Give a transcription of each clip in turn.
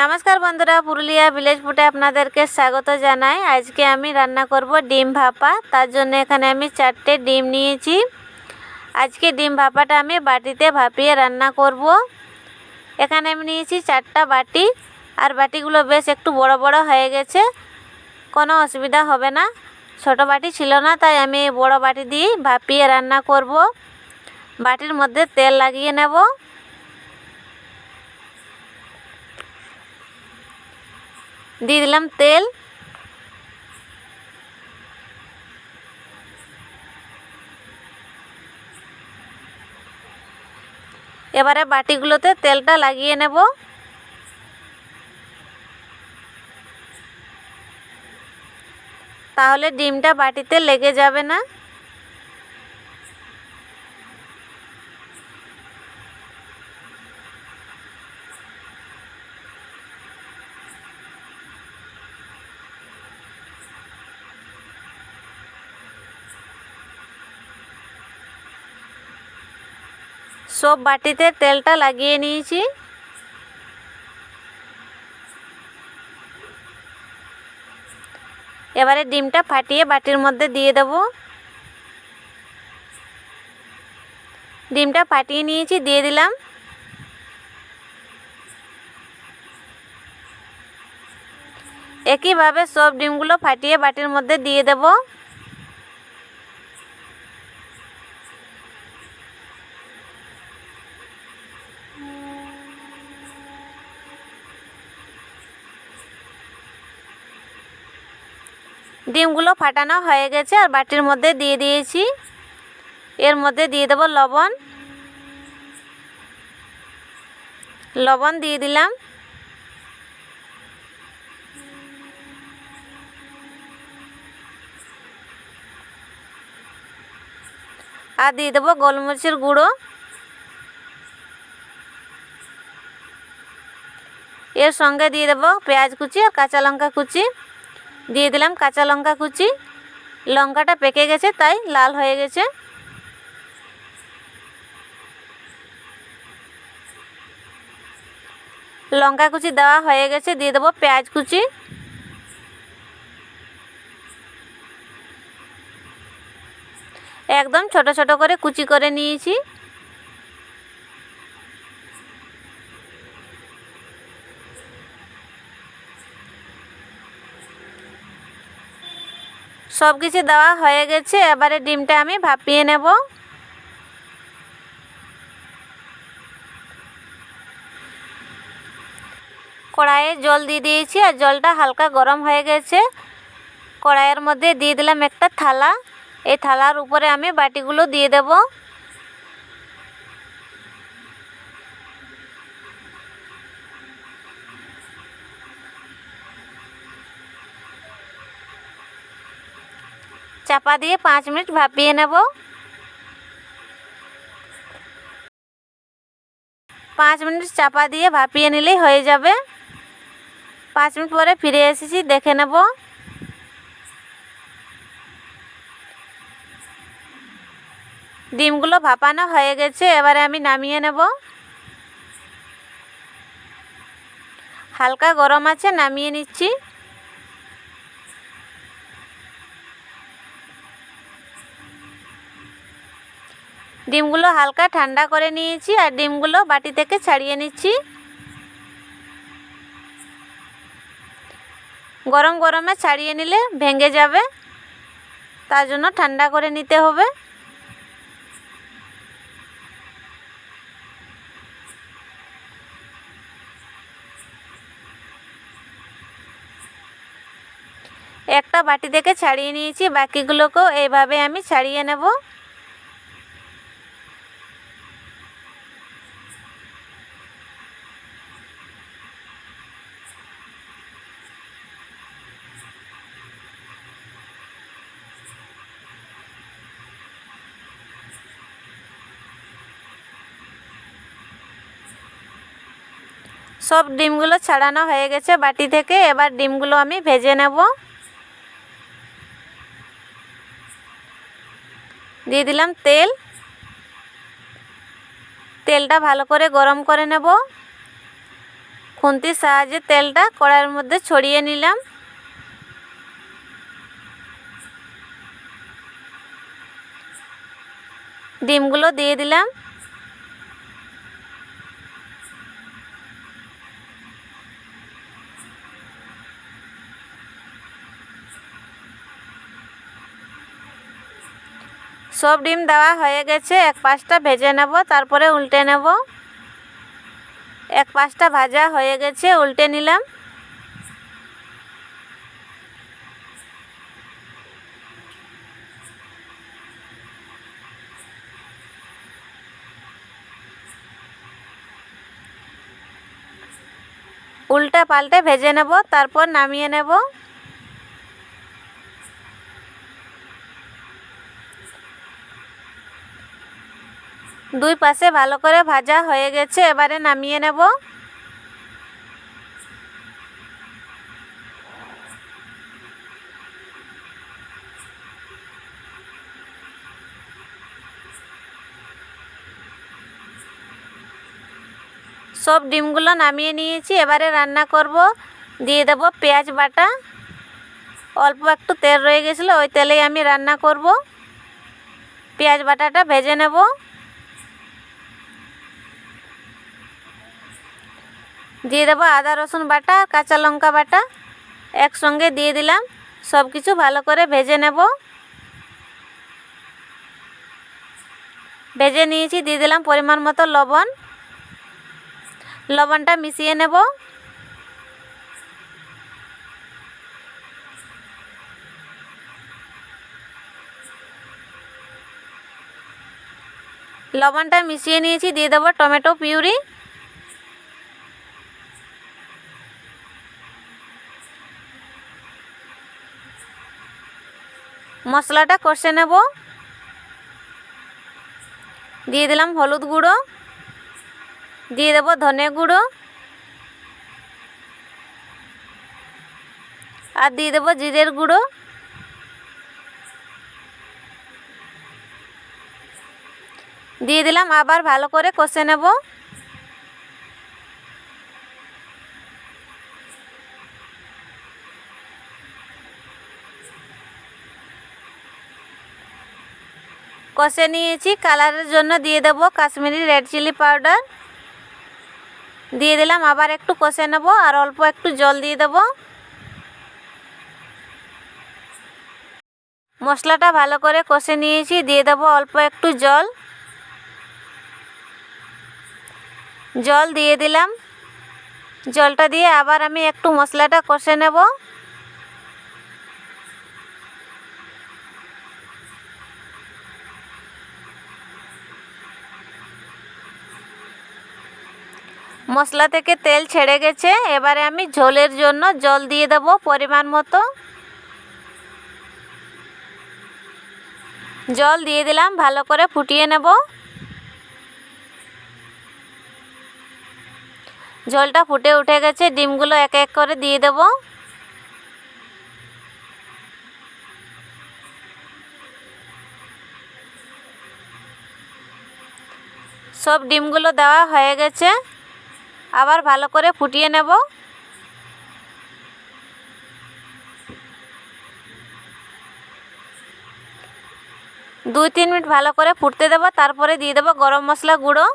নমস্কার বন্ধুরা, পুরুলিয়া ভিলেজ ফুটে আপনাদেরকে স্বাগত জানাই। আজকে আমি রান্না করব ডিম ভাপা। তার জন্য এখানে আমি চারটে ডিম নিয়েছি। আজকে ডিম ভাপাটা আমি বাটিতে ভাপিয়ে রান্না করব। এখানে আমি নিয়েছি চারটা বাটি। আর বাটিগুলো বেশ একটু বড় বড় হয়ে গেছে। কোনো অসুবিধা হবে না। ছোট বাটি ছিল না, তাই আমি বড় বাটি দিয়ে ভাপিয়ে রান্না করব। বাটির মধ্যে তেল লাগিয়ে নেব। দিয়ে দিলাম তেল এবারে বাটিগুলোতে তেলটা লাগিয়ে নেব। তাহলে ডিমটা বাটিতে লেগে যাবে না। সব বাটিতে তেলটা লাগিয়ে নিয়েছি। এবারে ডিমটা ফাটিয়ে বাটির মধ্যে দিয়ে দেব। ডিমটা ফাটিয়ে নিয়েছি, দিয়ে দিলাম। একইভাবে সব ডিমগুলো ফাটিয়ে বাটির মধ্যে দিয়ে দেবো। ডিমগুলো ফাটানো হয়ে গেছে আর বাটির মধ্যে দিয়ে দিয়েছি। এর মধ্যে দিয়ে দেব লবণ। লবণ দিয়ে দিলাম। আর দিয়ে দেবো গোলমরিচের গুঁড়ো। এর সঙ্গে দিয়ে দেবো পেঁয়াজ কুচি আর কাঁচা লঙ্কা কুচি। দিয়ে দিলাম কাঁচা লঙ্কা কুচি। লঙ্কাটা পেকে গেছে, তাই লাল হয়ে গেছে। লঙ্কা কুচি দেওয়া হয়ে গেছে, দিয়ে দেবো পেঁয়াজ কুচি। একদম ছোট ছোট করে কুচি করে নিয়েছি। সব কিছু দেওয়া হয়ে গেছে, এবারে ডিমটা আমি ভাপিয়ে নেব। কড়াইয়ে জল দিয়ে দিয়েছি, আর জলটা হালকা গরম হয়ে গেছে। কড়াইয়ের মধ্যে দিয়ে দিলাম একটা থালা। এই থালার উপরে আমি বাটিগুলো দিয়ে দেব। চাপা দিয়ে পাঁচ মিনিট ভাপিয়ে নেব। পাঁচ মিনিট চাপা দিয়ে ভাপিয়ে নিলেই হয়ে যাবে। পাঁচ মিনিট পরে ফিরে এসেছি, দেখে নেব। ডিমগুলো ভাপানো হয়ে গেছে, এবারে আমি নামিয়ে নেব। হালকা গরম আছে, নামিয়ে নিচ্ছি। ডিমগুলো হালকা ঠান্ডা করে নিয়েছি আর ডিমগুলো বাটি থেকে ছাড়িয়ে নিচ্ছি। গরম গরমে ছাড়িয়ে নিলে ভেঙে যাবে, তার জন্য ঠান্ডা করে নিতে হবে। একটা বাটি থেকে ছাড়িয়ে নিয়েছি, বাকিগুলোকেও এইভাবে আমি ছাড়িয়ে নেব। সব ডিমগুলো ছাড়ানো হয়ে গেছে বাটি থেকে। এবার ডিমগুলো আমি ভেজে নেব। দিয়ে দিলাম তেল। তেলটা ভালো করে গরম করে নেব। খুন্তির সাহায্যে তেলটা কড়াইয়ের মধ্যে ছড়িয়ে নিলাম। ডিমগুলো দিয়ে দিলাম। সব ডিম দেওয়া হয়ে গেছে, এক পাশটা ভেজে নেব, তারপরে উল্টে নেব। এক পাশটা ভাজা হয়ে গেছে, উল্টে নিলাম। উল্টা পাল্টে ভেজে নেব, তারপর নামিয়ে নেব। দুই পাশে ভালো করে ভাজা হয়ে গেছে, এবারে নামিয়ে নেব। সব ডিমগুলো নামিয়ে নিয়েছি, এবারে রান্না করব। দিয়ে দেব পেঁয়াজ বাটা। অল্প একটু তেল রয়ে গেছিল, ওই তেলেই আমি রান্না করব। পেঁয়াজ বাটাটা ভেজে নেব। দিয়ে দেবো আদা, রসুন বাটা, কাঁচা লঙ্কা বাটা। একসঙ্গে দিয়ে দিলাম। সব কিছু ভালো করে ভেজে নেব। ভেজে নিয়েছি, দিয়ে দিলাম পরিমাণ মতো লবণ। লবণটা মিশিয়ে নেব। লবণটা মিশিয়ে নিয়েছি, দিয়ে দেবো টমেটো পিউরি। মশলাটা কষে নেব। দিয়ে দিলাম হলুদ গুঁড়ো। দিয়ে দেবো ধনে গুঁড়ো। আর দিয়ে দেবো জিরের গুঁড়ো। দিয়ে দিলাম আবার ভালো করে কষে নেব। কষে নিয়েছি। কালারের জন্য দিয়ে দেব কাশ্মীরি রেড চিলি পাউডার। দিয়ে দিলাম, আবার একটু কষে নেব আর অল্প একটু জল দিয়ে দেব। মশলাটা ভালো করে কষে নিয়েছি, দিয়ে দেবো অল্প একটু জল। জল দিয়ে দিলাম। জলটা দিয়ে আবার আমি একটু মশলাটা কষে নেব। মশলা থেকে তেল ছেড়ে গেছে। এবারে আমি ঝোলের জন্য জল দিয়ে দেব পরিমাণ মতো। জল দিয়ে দিলাম, ভালো করে ফুটিয়ে নেব। ঝোলটা ফুটে উঠে গেছে, ডিমগুলো এক এক করে দিয়ে দেব। সব ডিমগুলো দেওয়া হয়ে গেছে। আবার ভালো করে ফুটিয়ে নেব। দুই, তিন মিনিট ভালো করে ফুটতে দেবো, তারপরে দিয়ে দেবো গরম মশলা গুঁড়ো।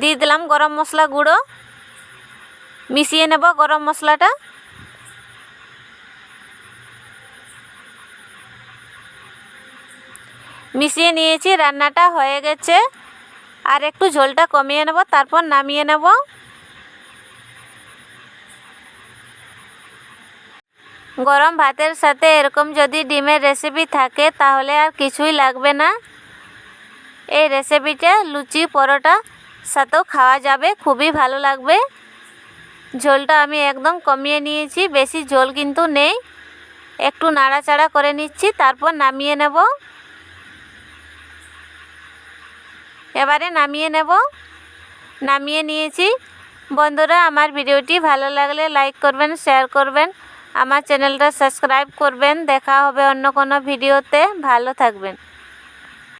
দিয়ে দিলাম গরম মশলা গুঁড়ো। মিশিয়ে নেব গরম মশলাটা। মিশিয়ে নিয়েছি, রান্নাটা হয়ে গেছে। আর একটু ঝোলটা কমিয়ে নেব, তারপর নামিয়ে নেব। গরম ভাতের সাথে এরকম যদি ডিমের রেসিপি থাকে, তাহলে আর কিছুই লাগবে না। এই রেসিপিটা লুচি, পরোটা সাথেও খাওয়া যাবে, খুবই ভালো লাগবে। ঝোলটা আমি একদম কমিয়ে নিয়েছি, বেশি ঝোল কিন্তু নেই। একটু নাড়াচাড়া করে নিচ্ছি, তারপর নামিয়ে নেব। এবারে নামিয়ে নেব। নামিয়ে নিয়েছি। বন্ধুরা, আমার ভিডিওটি ভালো লাগলে লাইক করবেন, শেয়ার করবেন। আমার চ্যানেলটা সাবস্ক্রাইব করবেন। দেখা হবে অন্য কোনো ভিডিওতে। ভালো থাকবেন।